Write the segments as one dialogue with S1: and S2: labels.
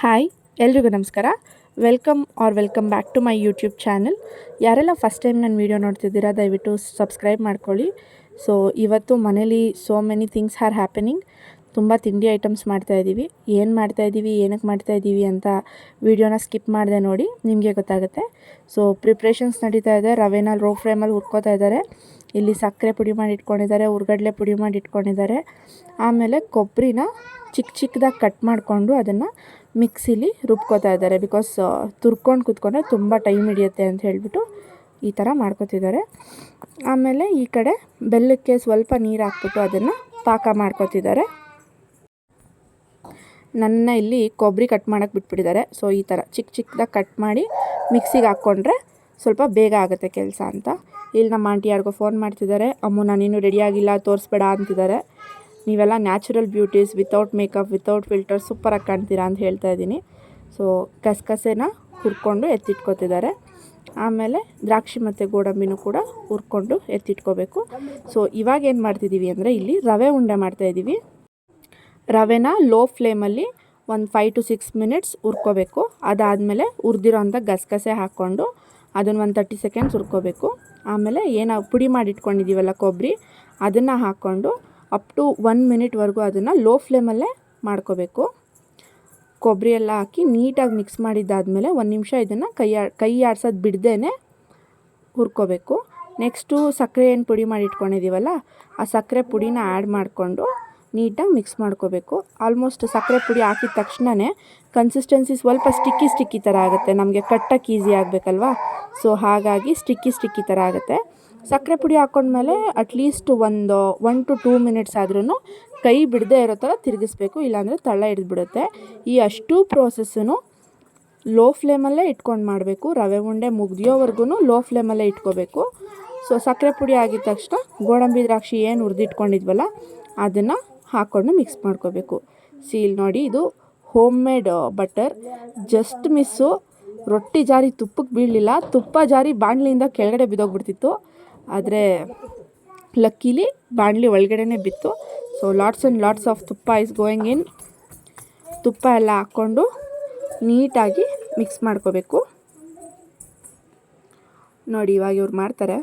S1: Hi, ಎಲ್ರಿಗೂ ನಮಸ್ಕಾರ. Welcome or welcome back to my YouTube channel. ಯಾರೆಲ್ಲ ಫಸ್ಟ್ ಟೈಮ್ ನನ್ನ ವೀಡಿಯೋ ನೋಡ್ತಿದ್ದೀರಾ, ದಯವಿಟ್ಟು ಸಬ್ಸ್ಕ್ರೈಬ್ ಮಾಡ್ಕೊಳ್ಳಿ. ಸೊ, ಇವತ್ತು ಮನೇಲಿ so many things are happening ತುಂಬ ತಿಂಡಿ ಐಟಮ್ಸ್ ಮಾಡ್ತಾಯಿದ್ದೀವಿ ಏನು ಮಾಡ್ತಾಯಿದ್ದೀವಿ ಏನಕ್ಕೆ ಮಾಡ್ತಾಯಿದ್ದೀವಿ ಅಂತ ವೀಡಿಯೋನ ಸ್ಕಿಪ್ ಮಾಡಿದೆ ನೋಡಿ ನಿಮಗೆ ಗೊತ್ತಾಗುತ್ತೆ. ಸೊ ಪ್ರಿಪ್ರೇಷನ್ಸ್ ನಡೀತಾ ಇದೆ. ರವೆನ ರೋ ಫ್ರೇಮಲ್ಲಿ ಹುರ್ಕೋತಾ ಇದ್ದಾರೆ. ಇಲ್ಲಿ ಸಕ್ಕರೆ ಪುಡಿ ಮಾಡಿ ಇಟ್ಕೊಂಡಿದ್ದಾರೆ, ಉರ್ಗಡ್ಲೆ ಪುಡಿ ಮಾಡಿ ಇಟ್ಕೊಂಡಿದ್ದಾರೆ. ಆಮೇಲೆ ಕೊಬ್ಬರಿನ ಚಿಕ್ಕ ಚಿಕ್ಕದಾಗಿ ಕಟ್ ಮಾಡಿಕೊಂಡು ಅದನ್ನು ಮಿಕ್ಸಿಲಿ ರುಬ್ಕೋತಾ ಇದ್ದಾರೆ. ಬಿಕಾಸ್ ತುರ್ಕೊಂಡು ಕೂತ್ಕೊಂಡ್ರೆ ತುಂಬ ಟೈಮ್ ಹಿಡಿಯುತ್ತೆ ಅಂತ ಹೇಳಿಬಿಟ್ಟು ಈ ಥರ ಮಾಡ್ಕೋತಿದ್ದಾರೆ. ಆಮೇಲೆ ಈ ಕಡೆ ಬೆಲ್ಲಕ್ಕೆ ಸ್ವಲ್ಪ ನೀರು ಹಾಕ್ಬಿಟ್ಟು ಅದನ್ನು ಪಾಕ ಮಾಡ್ಕೋತಿದ್ದಾರೆ. ನನ್ನ ಇಲ್ಲಿ ಕೊಬ್ಬರಿ ಕಟ್ ಮಾಡೋಕ್ಕೆ ಬಿಟ್ಬಿಟ್ಟಿದ್ದಾರೆ. ಸೊ ಈ ಥರ ಚಿಕ್ಕ ಚಿಕ್ಕದಾಗಿ ಕಟ್ ಮಾಡಿ ಮಿಕ್ಸಿಗೆ ಹಾಕ್ಕೊಂಡ್ರೆ ಸ್ವಲ್ಪ ಬೇಗ ಆಗುತ್ತೆ ಕೆಲಸ ಅಂತ. ಇಲ್ಲಿ ನಮ್ಮ ಆಂಟಿ ಯಾರಿಗೋ ಫೋನ್ ಮಾಡ್ತಿದ್ದಾರೆ ಅಮ್ಮು ನಾನಿನ್ನೂ ರೆಡಿಯಾಗಿಲ್ಲ ತೋರಿಸ್ಬೇಡ ಅಂತಿದ್ದಾರೆ ನೀವೆಲ್ಲ natural beauties without makeup without filter ಸೂಪರಾಗಿ ಕಾಣ್ತೀರಾ ಅಂತ ಹೇಳ್ತಾ ಇದ್ದೀನಿ. ಸೊ ಕಸಕಸೆನ ಹುರ್ಕೊಂಡು ಎತ್ತಿಟ್ಕೋತಿದ್ದಾರೆ ಆಮೇಲೆ ದ್ರಾಕ್ಷಿ ಮತ್ತು ಗೋಡಂಬಿನೂ ಕೂಡ ಹುರ್ಕೊಂಡು ಎತ್ತಿಟ್ಕೋಬೇಕು. ಸೊ ಇವಾಗ ಏನು ಮಾಡ್ತಿದ್ದೀವಿ ಅಂದರೆ ಇಲ್ಲಿ ರವೆ ಉಂಡೆ ಮಾಡ್ತಾಯಿದ್ದೀವಿ ರವೆನ ಲೋ ಫ್ಲೇಮಲ್ಲಿ ಒಂದು ಫೈವ್ ಟು ಸಿಕ್ಸ್ ಮಿನಿಟ್ಸ್ ಹುರ್ಕೋಬೇಕು. ಅದಾದಮೇಲೆ ಹುರಿದಿರೋ ಅಂಥ ಗಸಗಸೆ ಹಾಕ್ಕೊಂಡು ಅದನ್ನು ಒಂದು ತರ್ಟಿ ಸೆಕೆಂಡ್ಸ್ ಹುರ್ಕೋಬೇಕು. ಆಮೇಲೆ ಏನು ಪುಡಿ ಮಾಡಿ ಇಟ್ಕೊಂಡಿದ್ದೀವಲ್ಲ ಕೊಬ್ಬರಿ ಅದನ್ನು ಹಾಕ್ಕೊಂಡು ಅಪ್ ಟು ಒನ್ ಮಿನಿಟ್ವರೆಗೂ ಅದನ್ನು ಲೋ ಫ್ಲೇಮಲ್ಲೇ ಮಾಡ್ಕೋಬೇಕು. ಕೊಬ್ಬರಿ ಎಲ್ಲ ಹಾಕಿ ನೀಟಾಗಿ ಮಿಕ್ಸ್ ಮಾಡಿದ್ದಾದಮೇಲೆ ಒಂದು ನಿಮಿಷ ಇದನ್ನು ಕೈ ಕೈ ಆಡ್ಸೋದು ಬಿಡ್ದೇ ಹುರ್ಕೋಬೇಕು. ನೆಕ್ಸ್ಟು ಸಕ್ಕರೆ ಏನು ಪುಡಿ ಮಾಡಿ ಇಟ್ಕೊಂಡಿದ್ದೀವಲ್ಲ ಆ ಸಕ್ಕರೆ ಪುಡಿನ ಆ್ಯಡ್ ಮಾಡಿಕೊಂಡು ನೀಟಾಗಿ ಮಿಕ್ಸ್ ಮಾಡ್ಕೋಬೇಕು. ಆಲ್ಮೋಸ್ಟ್ ಸಕ್ಕರೆ ಪುಡಿ ಹಾಕಿದ ತಕ್ಷಣವೇ ಕನ್ಸಿಸ್ಟೆನ್ಸಿ ಸ್ವಲ್ಪ ಸ್ಟಿಕ್ಕಿ ಸ್ಟಿಕ್ಕಿ ಥರ ಆಗುತ್ತೆ. ನಮಗೆ ಕಟ್ಟಕ್ಕೆ ಈಸಿ ಆಗಬೇಕಲ್ವಾ? ಸೊ ಹಾಗಾಗಿ ಸ್ಟಿಕ್ಕಿ ಸ್ಟಿಕ್ಕಿ ಥರ ಆಗುತ್ತೆ. ಸಕ್ಕರೆ ಪುಡಿ ಹಾಕ್ಕೊಂಡ್ಮೇಲೆ ಅಟ್ಲೀಸ್ಟ್ ಒಂದು ಒನ್ ಟು ಟೂ ಮಿನಿಟ್ಸ್ ಆದ್ರೂ ಕೈ ಬಿಡದೇ ಇರೋ ಥರ ತಿರುಗಿಸ್ಬೇಕು. ಇಲ್ಲಾಂದರೆ ತಳ ಹಿಡಿದ್ಬಿಡುತ್ತೆ. ಈ ಅಷ್ಟು ಪ್ರೋಸೆಸ್ಸನ್ನು ಲೋ ಫ್ಲೇಮಲ್ಲೇ ಇಟ್ಕೊಂಡು ಮಾಡಬೇಕು. ರವೆ ಉಂಡೆ ಮುಗ್ದಿಯೋವರೆಗೂ ಲೋ ಫ್ಲೇಮಲ್ಲೇ ಇಟ್ಕೋಬೇಕು. ಸೊ ಸಕ್ಕರೆ ಪುಡಿ ಆಗಿದ ತಕ್ಷಣ ಗೋಡಂಬಿ ದ್ರಾಕ್ಷಿ ಏನು ಹುರಿದಿಟ್ಕೊಂಡಿದ್ವಲ್ಲ, ಅದನ್ನು ಹಾಕ್ಕೊಂಡು ಮಿಕ್ಸ್ ಮಾಡ್ಕೋಬೇಕು. ಸೀಲ್ ನೋಡಿ ಇದು home made butter just miss ರೊಟ್ಟಿ ಜಾರಿ ತುಪ್ಪಕ್ಕೆ ಬೀಳಲಿಲ್ಲ. ತುಪ್ಪ ಜಾರಿ ಬಾಣಲಿಯಿಂದ ಕೆಳಗಡೆ ಬಿದ್ದೋಗ್ಬಿಡ್ತಿತ್ತು. ಆದರೆ ಲಕ್ಕಿಲಿ ಬಾಣಲಿ ಒಳಗಡೆನೇ ಬಿತ್ತು. So lots and lots of tuppa is going in ತುಪ್ಪ ಎಲ್ಲ ಹಾಕ್ಕೊಂಡು ನೀಟಾಗಿ ಮಿಕ್ಸ್ ಮಾಡ್ಕೋಬೇಕು. ನೋಡಿ ಇವಾಗ ಇವ್ರು ಮಾಡ್ತಾರೆ.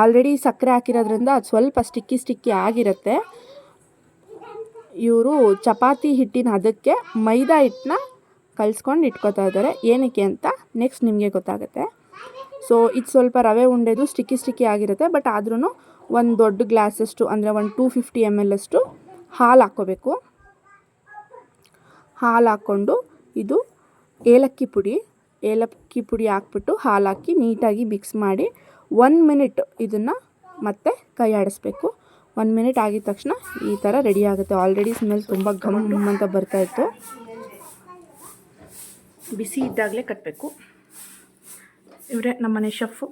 S1: ಆಲ್ರೆಡಿ ಸಕ್ಕರೆ ಹಾಕಿರೋದ್ರಿಂದ ಅದು ಸ್ವಲ್ಪ ಸ್ಟಿಕ್ಕಿ ಸ್ಟಿಕ್ಕಿ ಆಗಿರುತ್ತೆ. ಇವರು ಚಪಾತಿ ಹಿಟ್ಟಿನ ಅದಕ್ಕೆ ಮೈದಾ ಹಿಟ್ಟನ್ನ ಕಲಿಸ್ಕೊಂಡು ಇಟ್ಕೋತಾ ಇದ್ದಾರೆ ಏನಕ್ಕೆ ಅಂತ ನೆಕ್ಸ್ಟ್ ನಿಮಗೆ ಗೊತ್ತಾಗುತ್ತೆ. ಸೊ ಇದು ಸ್ವಲ್ಪ ರವೆ ಉಂಡೆದು ಸ್ಟಿಕ್ಕಿ ಸ್ಟಿಕ್ಕಿ ಆಗಿರುತ್ತೆ ಬಟ್ ಆದ್ರೂ ಒಂದು ದೊಡ್ಡ ಗ್ಲಾಸಷ್ಟು, ಅಂದರೆ ಒಂದು ಟೂ ಫಿಫ್ಟಿ ಎಂ ಎಲ್ ಅಷ್ಟು ಹಾಲು ಹಾಕ್ಕೋಬೇಕು. ಹಾಲು ಹಾಕ್ಕೊಂಡು ಇದು ಏಲಕ್ಕಿ ಪುಡಿ ಏಲಕ್ಕಿ ಪುಡಿ ಹಾಕ್ಬಿಟ್ಟು ಹಾಲು ಹಾಕಿ ನೀಟಾಗಿ ಮಿಕ್ಸ್ ಮಾಡಿ ಒನ್ ಮಿನಿಟ್ ಇದನ್ನು ಮತ್ತೆ ಕೈ ಆಡಿಸ್ಬೇಕು ಒನ್ ಮಿನಿಟ್ ಆಗಿದ ತಕ್ಷಣ ಈ ಥರ ರೆಡಿ ಆಗುತ್ತೆ. ಆಲ್ರೆಡಿ ಸ್ಮೆಲ್ ತುಂಬ ಘಮ್ ಅಂತ ಬರ್ತಾಯಿತ್ತು ಬಿಸಿ ಇದ್ದಾಗಲೇ ಕಟ್ಟಬೇಕು ಇವರೇ ನಮ್ಮನೆ ಶೆಫು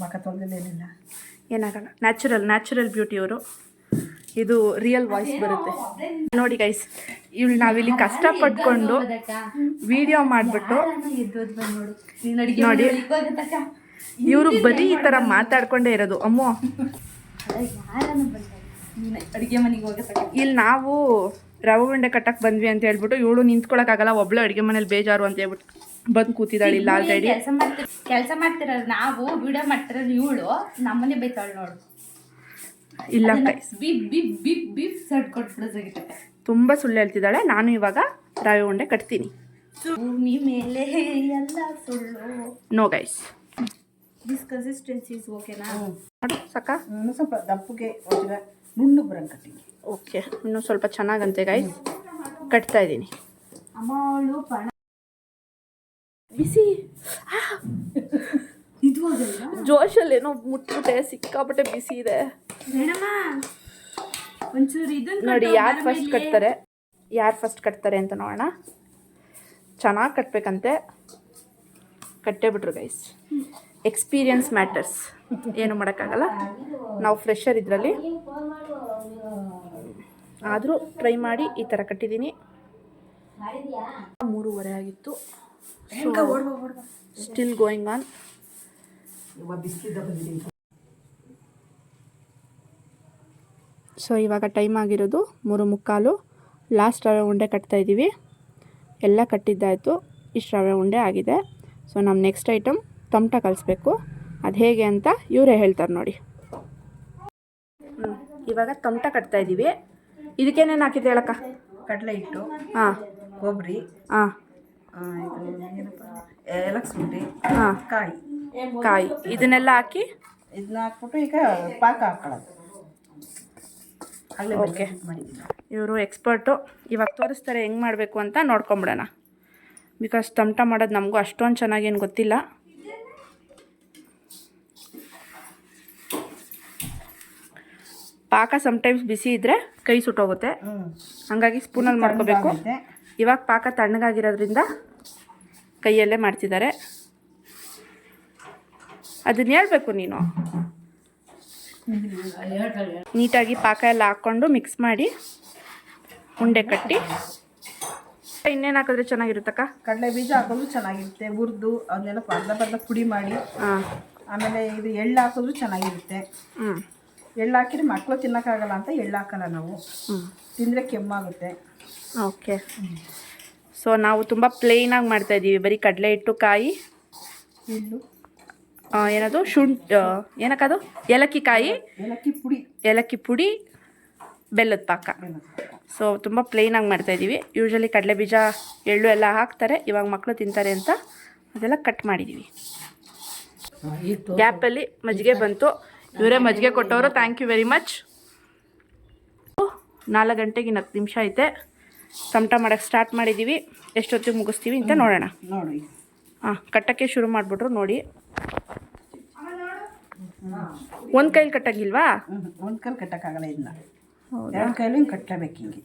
S2: ಮಕ
S1: ಏನಾಗಲ್ಲ. ನ್ಯಾಚುರಲ್ ನ್ಯಾಚುರಲ್ ಬ್ಯೂಟಿ ಅವರು ಇದು ರಿಯಲ್ ವಾಯ್ಸ್ ಬರುತ್ತೆ. ನೋಡಿ ಗೈಸ್ ಇವಳು ನಾವಿಲ್ಲಿ ಕಷ್ಟಪಟ್ಕೊಂಡು ವಿಡಿಯೋ ಮಾಡಿಬಿಟ್ಟು ನೋಡಿ. ಇವರು ಬರೀ ಈ ಥರ ಮಾತಾಡ್ಕೊಂಡೇ ಇರೋದು. ಅಮ್ಮೋ.
S2: ಅಡಿಗೆ ಮನೆಗೆ ಹೋಗತ್ತ
S1: ಇಲ್ಲಿ ನಾವು ರವೆ ಉಂಡೆ ಕಟ್ಟಕ್ಕೆ ಬಂದ್ವಿ ಅಂತ ಹೇಳ್ಬಿಟ್ಟು ಇವಳು ನಿಂತ್ಕೊಳಕ್ಕಾಗಲ್ಲ ಒಬ್ಳು ಅಡುಗೆ ಮನೇಲಿ ಬೇಜಾರು ಅಂತ ಹೇಳ್ಬಿಟ್ಟು ಬಂದು ಕೂತಿದ್ದಾಳೆ ಇಲ್ಲ ಆಲ್ರೆಡಿ
S2: ಕೆಲಸ ಮಾಡ್ತಿರ ಕೆಲಸ ನಾವು ವಿಡಿಯೋ ಮಾಡ್ತಿರೋದು ಇವಳು ನಮ್ಮನೆ ಬೈತಾಳು ನೋಡು.
S1: ಇಲ್ಲ
S2: ಬಿಪ್ ಬಿಪ್ ಬಿಪ್ ಬಿಪ್ ಸಡ್ ಕೊಟ್ಬಿಡೋದಾಗಿತ್ತು
S1: ತುಂಬ ಸುಳ್ಳು ಹೇಳ್ತಿದ್ದಾಳೆ ನಾನು ಇವಾಗ ರವೆ ಉಂಡೆ ಕಟ್ತೀನಿ.
S2: ಭೂಮಿ ಮೇಲೆ ಎಲ್ಲ ಸುಳ್ಳು.
S1: No guys
S2: this consistency is ಓಕೆನಾ
S1: ಸಕ್ಕ ಸಾಕ.
S3: ಇನ್ನೂ ಸ್ವಲ್ಪ ದಪ್ಪಗೆ ಒಂಚೂರ ನುಣ್ಣಗೆ ಬರಂಗೆ ಕಟ್ಟಿಂಗ್.
S1: ಓಕೆ ಇನ್ನೂ ಸ್ವಲ್ಪ ಚೆನ್ನಾಗಂತೆ ಗೈಸ್ ಕಟ್ತಾ ಇದ್ದೀನಿ.
S2: ಅಮ್ಮ ಅವಳು ಪಣ.
S1: ಬಿಸಿ.
S2: ಇದು ಆಗಲ್ಲ
S1: ಜೋಶಲ್ಲಿ ಏನೋ ಮುಟ್ಬಿಟ್ಟೆ ಸಿಕ್ಕಾಪಟ್ಟೆ ಬಿಸಿ ಇದೆ.
S2: ಒಂಚೂರು ಇದನ್ನ
S1: ನೋಡಿ ಯಾರು ಫಸ್ಟ್ ಕಟ್ತಾರೆ? ಯಾರು ಫಸ್ಟ್ ಕಟ್ತಾರೆ ಅಂತ ನೋಡೋಣ. ಚೆನ್ನಾಗಿ ಕಟ್ಟಬೇಕಂತೆ ಕಟ್ಟೇ ಬಿಟ್ರು ಗೈಸ್ ಎಕ್ಸ್ಪೀರಿಯನ್ಸ್ ಮ್ಯಾಟರ್ಸ್ ಏನು ಮಾಡೋಕ್ಕಾಗಲ್ಲ? ನಾವು ಫ್ರೆಶರ್ ಇದರಲ್ಲಿ. ಆದರೂ ಟ್ರೈ ಮಾಡಿ ಈ ಥರ ಕಟ್ಟಿದ್ದೀನಿ. ಮೂರುವರೆ ಆಗಿತ್ತು. ಸ್ಟಿಲ್ ಗೋಯಿಂಗ್ ಆನ್ ಸೊ ಇವಾಗ ಟೈಮ್ ಆಗಿರೋದು ಮೂರು ಮುಕ್ಕಾಲು. ಲಾಸ್ಟ್ ರವೆ ಉಂಡೆ ಕಟ್ತಾ ಇದ್ದೀವಿ ಎಲ್ಲ ಕಟ್ಟಿದ್ದಾಯಿತು. ಇಷ್ಟು ರವೆ ಉಂಡೆ ಆಗಿದೆ. ಸೊ ನಮ್ಮ ನೆಕ್ಸ್ಟ್ ಐಟಮ್ ಟೊಮ್ಟ ಕಲಿಸ್ಬೇಕು. ಅದು ಹೇಗೆ ಅಂತ ಇವರೇ ಹೇಳ್ತಾರೆ ನೋಡಿ. ಇವಾಗ ತಮಟ ಕಟ್ತಾ ಇದ್ದೀವಿ. ಇದಕ್ಕೇನೇನು ಹಾಕಿದ್ದೆ ಹೇಳಕ್ಕ?
S3: ಕಡಲೆ ಹಿಟ್ಟು
S1: ಹಾಂ.
S3: ಕೊಬ್ಬರಿ
S1: ಹಾಂ. ಹಾಂ.
S3: ಕಾಯಿ.
S1: ಕಾಯಿ. ಇದನ್ನೆಲ್ಲ ಹಾಕಿ?
S3: ಇದನ್ನ ಹಾಕ್ಬಿಟ್ಟು ಈಗ ಪಾಕ ಹಾಕೊಳ್ಳೋದು. ಅಲ್ಲೇ
S1: Okay. ಇವರು ಎಕ್ಸ್ಪರ್ಟು ಇವಾಗ ತೋರಿಸ್ತಾರೆ ಹೆಂಗೆ ಮಾಡಬೇಕು ಅಂತ ನೋಡ್ಕೊಂಬಿಡೋಣ. ಬಿಕಾಸ್ ತಮಟ ಮಾಡೋದು ನಮಗೂ ಅಷ್ಟೊಂದು ಚೆನ್ನಾಗೇನು ಗೊತ್ತಿಲ್ಲ. ಪಾಕ ಸಮಟೈಮ್ಸ್ ಬಿಸಿ ಇದ್ದರೆ ಕೈ ಸುಟ್ಟೋಗುತ್ತೆ. ಹಂಗಾಗಿ ಸ್ಪೂನಲ್ಲಿ ಮಾಡ್ಕೋಬೇಕು. ಇವಾಗ ಪಾಕ ತಣ್ಣಗಾಗಿರೋದ್ರಿಂದ ಕೈಯಲ್ಲೇ ಮಾಡ್ತಿದ್ದಾರೆ. ಅದನ್ನ ಹೇಳ್ಬೇಕು ನೀನು. ನೀಟಾಗಿ ಪಾಕ ಎಲ್ಲ ಹಾಕ್ಕೊಂಡು ಮಿಕ್ಸ್ ಮಾಡಿ ಉಂಡೆ ಕಟ್ಟಿ. ಇನ್ನೇನು ಹಾಕಿದ್ರೆ ಚೆನ್ನಾಗಿರುತ್ತಕ್ಕ?
S3: ಕಡಲೆ ಬೀಜ ಹಾಕೋದು ಚೆನ್ನಾಗಿರುತ್ತೆ. ಹುರಿದು ಅದನ್ನೆಲ್ಲ ಪರ್ದ ಪರ್ದ ಪುಡಿ ಮಾಡಿ.
S1: ಹಾಂ.
S3: ಆಮೇಲೆ ಇದು ಎಳ್ಳು ಹಾಕಿದ್ರು ಚೆನ್ನಾಗಿರುತ್ತೆ.
S1: ಹ್ಞೂ
S3: ಎಳ್ಳು ಹಾಕಿದ್ರೆ ಮಕ್ಕಳು ತಿನ್ನೋಕ್ಕಾಗಲ್ಲ ಅಂತ ಎಳ್ಳು ಹಾಕಲ್ಲ ನಾವು.
S1: ಹ್ಞೂ
S3: ತಿಂದರೆ ಕೆಮ್ಮಾಗುತ್ತೆ.
S1: ಓಕೆ. ಸೊ ನಾವು ತುಂಬ ಪ್ಲೇನಾಗಿ ಮಾಡ್ತಾಯಿದ್ದೀವಿ ಬರೀ ಕಡಲೆ ಹಿಟ್ಟು ಕಾಯಿ.
S3: ಎಳ್ಳು.
S1: ಏನದು? ಶುಂಠಿ ಏನಕ್ಕದು? ಏಲಕ್ಕಿ ಕಾಯಿ.
S3: ಏಲಕ್ಕಿ ಪುಡಿ.
S1: ಏಲಕ್ಕಿ ಪುಡಿ ಬೆಲ್ಲದ ಪಾಕ. ಸೊ ತುಂಬ ಪ್ಲೇನಾಗಿ ಮಾಡ್ತಾಯಿದ್ದೀವಿ ಯೂಶ್ವಲಿ ಕಡಲೆ ಬೀಜ ಎಳ್ಳು ಎಲ್ಲ ಹಾಕ್ತಾರೆ. ಇವಾಗ ಮಕ್ಕಳು ತಿಂತಾರೆ ಅಂತ ಅದೆಲ್ಲ ಕಟ್ ಮಾಡಿದ್ದೀವಿ. ಗ್ಯಾಪಲ್ಲಿ ಮಜ್ಜಿಗೆ ಬಂತು. ಇವರೇ ಮಜ್ಜಿಗೆ ಕೊಟ್ಟವರು. ಥ್ಯಾಂಕ್ ಯು ವೆರಿ ಮಚ್ ನಾಲ್ಕು ಗಂಟೆಗೆ ಇನ್ನು ಹತ್ತು ನಿಮಿಷ ಐತೆ. ಸಮಟ ಮಾಡೋಕ್ಕೆ ಸ್ಟಾರ್ಟ್ ಮಾಡಿದ್ದೀವಿ ಎಷ್ಟೊತ್ತಿಗೆ ಮುಗಿಸ್ತೀವಿ ಅಂತ ನೋಡೋಣ.
S3: ನೋಡಿ
S1: ಹಾಂ ಕಟ್ಟಕ್ಕೆ ಶುರು ಮಾಡಿಬಿಟ್ರು ನೋಡಿ. ಒಂದು ಕೈಲಿ ಕಟ್ಟಂಗಿಲ್ವಾ?
S3: ಒಂದು ಕೈಲಿ ಕಟ್ಟಕ್ಕಾಗಲ್ಲ
S1: ಇಲ್ಲ
S3: ಎರಡು ಕೈಲಿ ಕಟ್ಟಲೇಬೇಕು ಕಟ್ಟಬೇಕು ಹಿಂಗೆ.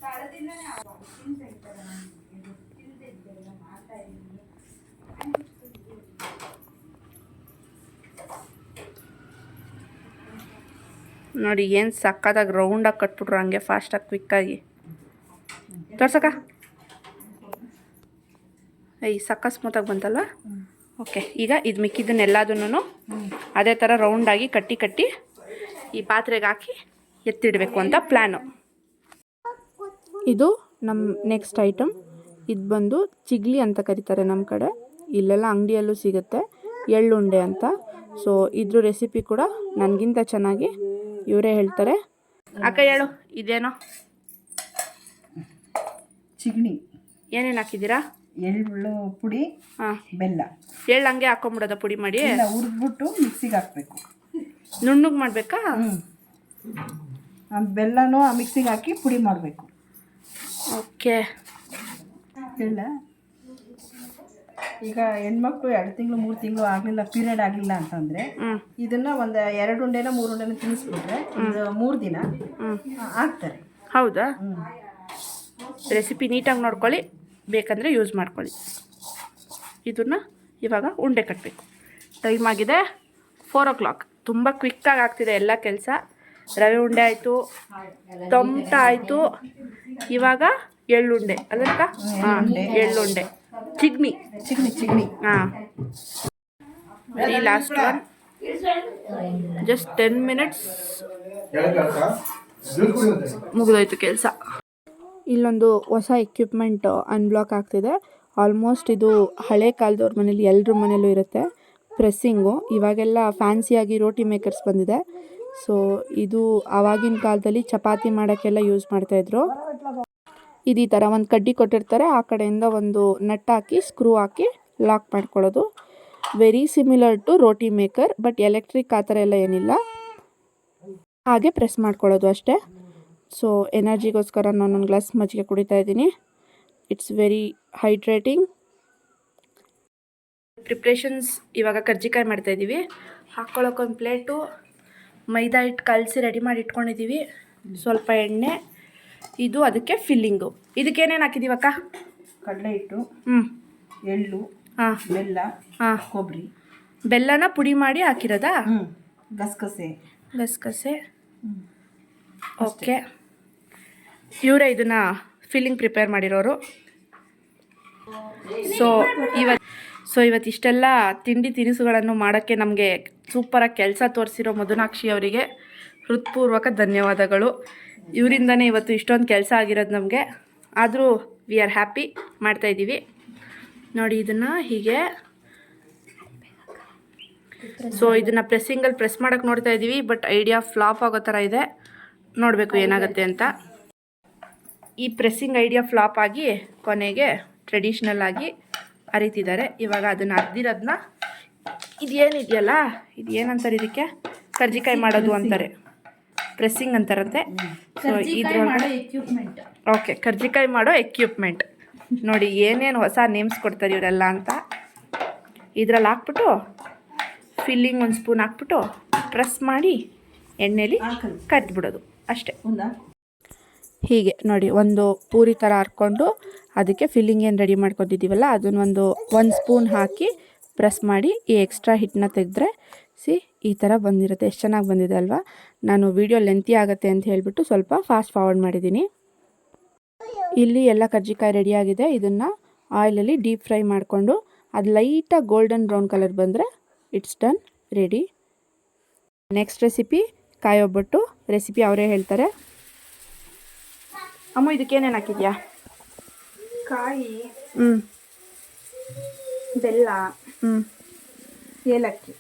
S1: ನೋಡಿ, ಏನು ಸಕ್ಕತ್ತಾಗಿ ರೌಂಡಾಗಿ ಕಟ್ಬಿಟ್ರು ಹಂಗೆ ಫಾಸ್ಟಾಗಿ ಕ್ವಿಕ್ಕಾಗಿ ತೋರ್ಸಕ್ಕ? ಏಯ್ ಸಕ್ಕ ಸ್ಮೂತಾಗಿ ಬಂತಲ್ವ? ಓಕೆ ಈಗ ಇದು ಮಿಕ್ಕಿದ್ದನ್ನೆಲ್ಲದನ್ನು ಅದೇ ಥರ ರೌಂಡಾಗಿ ಕಟ್ಟಿ ಕಟ್ಟಿ ಈ ಪಾತ್ರೆಗೆ ಹಾಕಿ ಎತ್ತಿಡಬೇಕು ಅಂತ ಪ್ಲ್ಯಾನು ಇದು ನಮ್ಮ ನೆಕ್ಸ್ಟ್ ಐಟಮ್ ಇದು ಬಂದು ಚಿಗ್ಲಿ ಅಂತ ಕರೀತಾರೆ ನಮ್ಮ ಕಡೆ. ಇಲ್ಲೆಲ್ಲ ಅಂಗಡಿಯಲ್ಲೂ ಸಿಗುತ್ತೆ. ಎಳ್ಳುಂಡೆ ಅಂತ. ಸೊ ಇದ್ರ ರೆಸಿಪಿ ಕೂಡ ನನಗಿಂತ ಚೆನ್ನಾಗಿ ಇವರೇ ಹೇಳ್ತಾರೆ. ಅಕ್ಕ ಹೇಳು ಇದೇನೋ?
S3: ಚಿಗಣಿ.
S1: ಏನೇನು ಹಾಕಿದ್ದೀರಾ?
S3: ಎಳ್ಳು ಪುಡಿ
S1: ಹಾಂ.
S3: ಬೆಲ್ಲ.
S1: ಎಳ್ಳು ಹಂಗೆ ಹಾಕೊಂಬಿಡೋದ ಪುಡಿ ಮಾಡಿ?
S3: ಎಲ್ಲ ಹುರಿದ್ಬಿಟ್ಟು ಮಿಕ್ಸಿಗೆ ಹಾಕ್ಬೇಕು.
S1: ನುಣ್ಣಗೆ ಮಾಡಬೇಕಾ?
S3: ಆ ಬೆಲ್ಲನೂ ಆ ಮಿಕ್ಸಿಗೆ ಹಾಕಿ ಪುಡಿ ಮಾಡಬೇಕು.
S1: ಓಕೆ.
S3: ಇಲ್ಲ ಈಗ ಹೆಣ್ಮಕ್ಳು ಎರಡು ತಿಂಗಳು ಮೂರು ತಿಂಗಳು ಆಗಲಿಲ್ಲ ಪೀರಿಯಡ್ ಆಗಲಿಲ್ಲ ಅಂತಂದರೆ
S1: ಹ್ಞೂ
S3: ಇದನ್ನ ಒಂದು ಎರಡು ಉಂಡೆನ ಮೂರು ಉಂಡೆನ ತಿನ್ನಿಸ್ಬಿಟ್ರೆ ಒಂದು ಮೂರು ದಿನ
S1: ಹ್ಞೂ
S3: ಆಗ್ತಾರೆ.
S1: ಹೌದಾ? ರೆಸಿಪಿ ನೀಟಾಗಿ ನೋಡ್ಕೊಳ್ಳಿ ಬೇಕಂದರೆ ಯೂಸ್ ಮಾಡ್ಕೊಳ್ಳಿ. ಇದನ್ನು ಇವಾಗ ಉಂಡೆ ಕಟ್ಟಬೇಕು ಟೈಮ್ ಆಗಿದೆ ಫೋರ್ ಓ ಕ್ಲಾಕ್ ತುಂಬ ಕ್ವಿಕ್ಕಾಗಿ ಆಗ್ತಿದೆ ಎಲ್ಲ ಕೆಲಸ. ರವೆ ಉಂಡೆ ಆಯಿತು ಟೊಮ್ಟ ಆಯಿತು. ಇವಾಗ ಎಳ್ಳುಂಡೆ. ಅದಕ್ಕ ಹಾಂ ಎಳ್ಳುಂಡೆ. ಚಿಗ್ನಿ
S3: ಚಿಗ್ನಿ ಚಿಗ್ನಿ
S1: ಹಾಂ. Very last one just ten minutes ಮುಗಿದೋಯ್ತು ಕೆಲಸ. ಇಲ್ಲೊಂದು ಹೊಸ ಎಕ್ವಿಪ್ಮೆಂಟ್ ಅನ್ಬ್ಲಾಕ್ ಆಗ್ತಿದೆ. ಆಲ್ಮೋಸ್ಟ್ ಇದು ಹಳೆ ಕಾಲದವ್ರ ಮನೇಲಿ ಎಲ್ಲರ ಮನೇಲೂ ಇರುತ್ತೆ. ಪ್ರೆಸ್ಸಿಂಗು ಇವಾಗೆಲ್ಲ ಫ್ಯಾನ್ಸಿಯಾಗಿ ರೋಟಿ ಮೇಕರ್ಸ್ ಬಂದಿದೆ. ಸೊ ಇದು ಆವಾಗಿನ ಕಾಲದಲ್ಲಿ ಚಪಾತಿ ಮಾಡೋಕ್ಕೆಲ್ಲ ಯೂಸ್ ಮಾಡ್ತಾಯಿದ್ರು ಇದು ಈ ಥರ ಒಂದು ಕಡ್ಡಿ ಕೊಟ್ಟಿರ್ತಾರೆ, ಆ ಕಡೆಯಿಂದ ಒಂದು ನಟ್ ಹಾಕಿ ಸ್ಕ್ರೂ ಹಾಕಿ ಲಾಕ್ ಮಾಡ್ಕೊಳ್ಳೋದು. Very similar to roti maker but electric ಆ ಥರ ಎಲ್ಲ ಏನಿಲ್ಲ. ಹಾಗೆ ಪ್ರೆಸ್ ಮಾಡ್ಕೊಳ್ಳೋದು ಅಷ್ಟೇ. ಸೊ ಎನರ್ಜಿಗೋಸ್ಕರ ನಾನು ಒಂದು ಗ್ಲಾಸ್ ಮಜ್ಜಿಗೆ ಕುಡಿತಾ ಇದ್ದೀನಿ. ಇಟ್ಸ್ ವೆರಿ ಹೈಡ್ರೇಟಿಂಗ್ ಪ್ರಿಪ್ರೇಷನ್ಸ್ ಇವಾಗ ಕರ್ಜಿಕಾಯಿ ಮಾಡ್ತಾ ಇದ್ದೀವಿ. ಹಾಕ್ಕೊಳ್ಳೋಕೆ ಒಂದು ಪ್ಲೇಟು ಮೈದಾ ಹಿಟ್ಟು ಕಲಸಿ ರೆಡಿ ಮಾಡಿ ಇಟ್ಕೊಂಡಿದ್ದೀವಿ. ಸ್ವಲ್ಪ ಎಣ್ಣೆ ಇದು ಅದಕ್ಕೆ ಫಿಲ್ಲಿಂಗು ಇದಕ್ಕೇನೇನು ಹಾಕಿದ್ದೀವಕ್ಕ
S3: ಕಡಲೆ ಹಿಟ್ಟು
S1: ಹ್ಞೂ
S3: ಎಳ್ಳು
S1: ಹಾಂ.
S3: ಬೆಲ್ಲ
S1: ಹಾಂ.
S3: ಕೊಬ್ಬರಿ.
S1: ಬೆಲ್ಲನ ಪುಡಿ ಮಾಡಿ ಹಾಕಿರೋದಾ?
S3: ಹ್ಞೂ ಗಸಗಸೆ.
S1: ಗಸಗಸೆ. ಓಕೆ. ಇವರೇ ಇದನ್ನು ಫಿಲ್ಲಿಂಗ್ ಪ್ರಿಪೇರ್ ಮಾಡಿರೋರು. ಸೊ ಇವತ್ತು ಸೊ ಇವತ್ತು ಇಷ್ಟೆಲ್ಲ ತಿಂಡಿ ತಿನಿಸುಗಳನ್ನು ಮಾಡೋಕ್ಕೆ ನಮಗೆ ಸೂಪರಾಗಿ ಕೆಲಸ ತೋರಿಸಿರೋ ಮಧುನಾಕ್ಷಿ ಅವರಿಗೆ ಹೃತ್ಪೂರ್ವಕ ಧನ್ಯವಾದಗಳು. ಇವರಿಂದನೇ ಇವತ್ತು ಇಷ್ಟೊಂದು ಕೆಲಸ ಆಗಿರೋದು ನಮಗೆ. ಆದರೂ ವಿ ಆರ್ ಹ್ಯಾಪಿ ಮಾಡ್ತಾಯಿದ್ದೀವಿ ನೋಡಿ ಇದನ್ನು ಹೀಗೆ. ಸೊ ಇದನ್ನು ಪ್ರೆಸ್ಸಿಂಗಲ್ಲಿ ಪ್ರೆಸ್ ಮಾಡೋಕ್ಕೆ ನೋಡ್ತಾ ಇದ್ದೀವಿ ಬಟ್ ಐಡಿಯಾ ಫ್ಲಾಪ್ ಆಗೋ ಥರ ಇದೆ. ನೋಡಬೇಕು ಏನಾಗುತ್ತೆ ಅಂತ. ಈ ಪ್ರೆಸ್ಸಿಂಗ್ ಐಡಿಯಾ ಫ್ಲಾಪ್ ಆಗಿ ಕೊನೆಗೆ ಟ್ರೆಡಿಷ್ನಲ್ ಆಗಿ ಅರಿತಿದ್ದಾರೆ. ಇವಾಗ ಅದನ್ನು ಅರ್ದಿರೋದನ್ನ ಇದೇನಿದೆಯಲ್ಲ ಇದು ಏನಂತಾರೆ ಇದಕ್ಕೆ? ಕರ್ಜಿಕಾಯಿ ಮಾಡೋದು ಅಂತಾರೆ. ಪ್ರೆಸ್ಸಿಂಗ್ ಅಂತಾರಂತೆ. ಸೊ ಇದ್ರೊಳಗೆ ಓಕೆ ಕರ್ಜಿಕಾಯಿ ಮಾಡೋ ಎಕ್ವಿಪ್ಮೆಂಟ್ ನೋಡಿ ಏನೇನು ಹೊಸ ನೇಮ್ಸ್ ಕೊಡ್ತಾರೆ ಇವರೆಲ್ಲ ಅಂತ. ಇದ್ರಲ್ಲಿ ಹಾಕ್ಬಿಟ್ಟು ಫಿಲ್ಲಿಂಗ್ ಒಂದು ಸ್ಪೂನ್ ಹಾಕ್ಬಿಟ್ಟು ಪ್ರೆಸ್ ಮಾಡಿ ಎಣ್ಣೆಲಿ ಕರೆದ್ಬಿಡೋದು. ಅಷ್ಟೇ. ಹೀಗೆ ನೋಡಿ ಒಂದು ಪೂರಿ ಥರ ಹರ್ಕೊಂಡು ಅದಕ್ಕೆ ಫಿಲ್ಲಿಂಗ್ ಏನು ರೆಡಿ ಮಾಡ್ಕೊತಿದ್ದೀವಲ್ಲ ಅದನ್ನೊಂದು ಒಂದು ಸ್ಪೂನ್ ಹಾಕಿ ಪ್ರೆಸ್ ಮಾಡಿ ಈ ಎಕ್ಸ್ಟ್ರಾ ಹಿಟ್ಟನ್ನ ತೆಗೆದ್ರೆ ಸಿ ಈ ಥರ ಬಂದಿರುತ್ತೆ ಎಷ್ಟು ಚೆನ್ನಾಗಿ ಬಂದಿದೆ ಅಲ್ವಾ? ನಾನು ವಿಡಿಯೋ ಲೆಂತಿ ಆಗುತ್ತೆ ಅಂತ ಹೇಳಿಬಿಟ್ಟು ಸ್ವಲ್ಪ ಫಾಸ್ಟ್ ಫಾರ್ವರ್ಡ್ ಮಾಡಿದ್ದೀನಿ. ಇಲ್ಲಿ ಎಲ್ಲ ಕರ್ಜಿಕಾಯಿ ರೆಡಿಯಾಗಿದೆ ಇದನ್ನು ಆಯಿಲಲ್ಲಿ ಡೀಪ್ ಫ್ರೈ ಮಾಡಿಕೊಂಡು ಅದು ಲೈಟಾಗಿ ಗೋಲ್ಡನ್ ಬ್ರೌನ್ ಕಲರ್ ಬಂದರೆ it's done ready next recipe kayi obbattu recipe ಅವರೇ ಹೇಳ್ತಾರೆ. ಅಮ್ಮ ಇದಕ್ಕೇನೇನು ಹಾಕಿದ್ಯಾ?
S3: ಕಾಯಿ
S1: ಹ್ಞೂ
S3: ಬೆಲ್ಲ
S1: ಹ್ಞೂ
S3: ಏಲಕ್ಕಿ.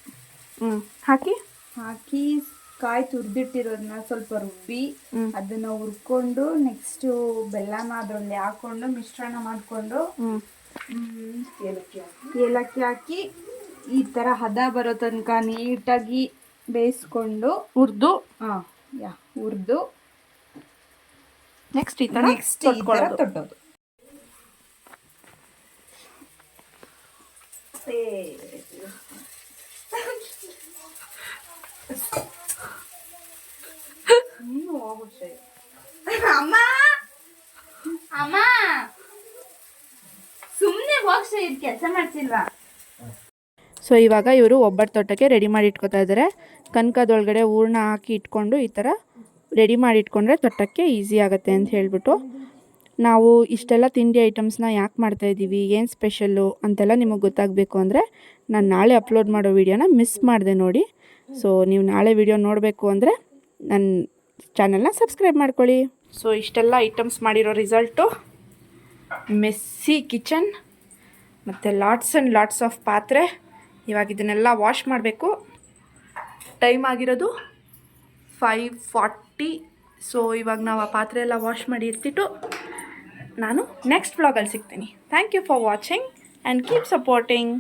S1: ಹ್ಞೂ ಹಾಕಿ?
S3: ಹಾಕಿ ಕಾಯಿ ತುರಿದಿಟ್ಟಿರೋದನ್ನ ಸ್ವಲ್ಪ ರುಬ್ಬಿ ಅದನ್ನ ಹುರ್ಕೊಂಡು ನೆಕ್ಸ್ಟ್ ಬೆಲ್ಲನ ಅದರಲ್ಲಿ ಹಾಕೊಂಡು ಮಿಶ್ರಣ ಮಾಡಿಕೊಂಡು ಏಲಕ್ಕಿ ಹಾಕಿ. ಏಲಕ್ಕಿ ಹಾಕಿ ಈ ತರ ಹದ ಬರೋ ತನಕ ನೀಟಾಗಿ ಬೇಯಿಸ್ಕೊಂಡು
S1: ಹುರಿದು
S3: ಹಾ ಯಾ ಹುರಿದು
S1: ನೆಕ್ಸ್ಟ್ ಈ ತರ
S3: ನೆಕ್ಸ್ಟ್ ಈ ಥರ
S2: ಅಮ್ಮ! ಅಮ್ಮ! ಸುಮ್ಮನೆ ಕೆಲಸ ಮಾಡ್ತಿಲ್ವಾ?
S1: ಸೊ ಇವಾಗ ಇವರು ಒಬ್ಬಟ್ಟು ತೋಟಕ್ಕೆ ರೆಡಿ ಮಾಡಿ ಇಟ್ಕೊತಾ ಇದ್ದಾರೆ ಕನಕದೊಳಗಡೆ ಹೂರ್ಣ ಹಾಕಿ ಇಟ್ಕೊಂಡು ಈ ಥರ ರೆಡಿ ಮಾಡಿ ಇಟ್ಕೊಂಡ್ರೆ ತೋಟಕ್ಕೆ ಈಸಿ ಆಗುತ್ತೆ ಅಂತ ಹೇಳ್ಬಿಟ್ಟು. ನಾವು ಇಷ್ಟೆಲ್ಲ ತಿಂಡಿ ಐಟಮ್ಸ್ನ ಯಾಕೆ ಮಾಡ್ತಾಯಿದ್ದೀವಿ ಏನು ಸ್ಪೆಷಲ್ಲು ಅಂತೆಲ್ಲ ನಿಮಗೆ ಗೊತ್ತಾಗಬೇಕು ಅಂದರೆ ನಾನು ನಾಳೆ ಅಪ್ಲೋಡ್ ಮಾಡೋ ವೀಡಿಯೋನ ಮಿಸ್ ಮಾಡಿದೆ ನೋಡಿ. ಸೊ ನೀವು ನಾಳೆ ವಿಡಿಯೋ ನೋಡಬೇಕು ಅಂದರೆ ನನ್ನ ಚಾನಲ್ನ ಸಬ್ಸ್ಕ್ರೈಬ್ ಮಾಡ್ಕೊಳ್ಳಿ. ಸೊ ಇಷ್ಟೆಲ್ಲ ಐಟಮ್ಸ್ ಮಾಡಿರೋ ರಿಸಲ್ಟು ಮೆಸ್ಸಿ ಕಿಚನ್ ಮತ್ತು ಲಾಟ್ಸ್ ಆ್ಯಂಡ್ ಲಾಟ್ಸ್ ಆಫ್ ಪಾತ್ರೆ. ಇವಾಗ ಇದನ್ನೆಲ್ಲ ವಾಶ್ ಮಾಡಬೇಕು. ಟೈಮ್ ಆಗಿರೋದು ಫೈವ್ ಫಾರ್ಟಿ ಸೊ ಇವಾಗ ನಾವು ಆ ಪಾತ್ರೆ ಎಲ್ಲ ವಾಶ್ ಮಾಡಿ ಇರ್ತಿಟ್ಟು ನಾನು ನೆಕ್ಸ್ಟ್ ವ್ಲಾಗಲ್ಲಿ ಸಿಗ್ತೀನಿ. Thank you for watching and keep supporting